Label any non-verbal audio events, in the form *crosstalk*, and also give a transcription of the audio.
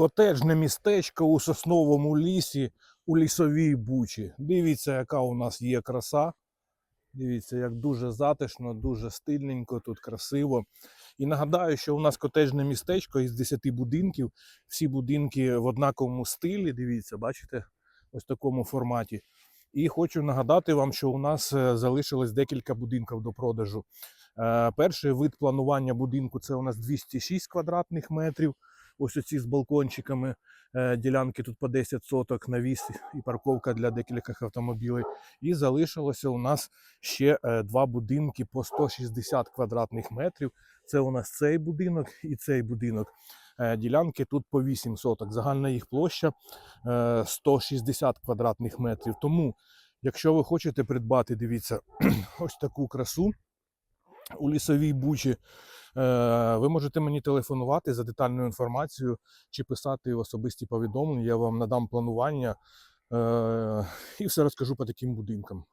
Котеджне містечко у сосновому лісі у лісовій бучі. Дивіться, яка у нас є краса. Дивіться, як дуже затишно, дуже стильненько, тут красиво. І нагадаю, що у нас котеджне містечко із 10 будинків. Всі будинки в однаковому стилі. Дивіться, бачите, ось в такому форматі. І хочу нагадати вам, що у нас е, залишилось декілька будинків до продажу. Е, Перший вид планування будинку це у нас 206 квадратних метрів. Ось оці з балкончиками. Е, Ділянки тут по 10 соток, навіс і парковка для декількох автомобілів. І залишилося у нас ще е, два будинки по 160 квадратних метрів. Це у нас цей будинок і цей будинок. Е, Ділянки тут по 8 соток. Загальна їх площа е, 160 квадратних метрів. Тому, якщо ви хочете придбати, дивіться, *clears throat* ось таку красу у лісовій бучі, ви можете мені телефонувати за детальною інформацією чи писати особисті повідомлення. Я вам надам планування е, і все розкажу по таким будинкам.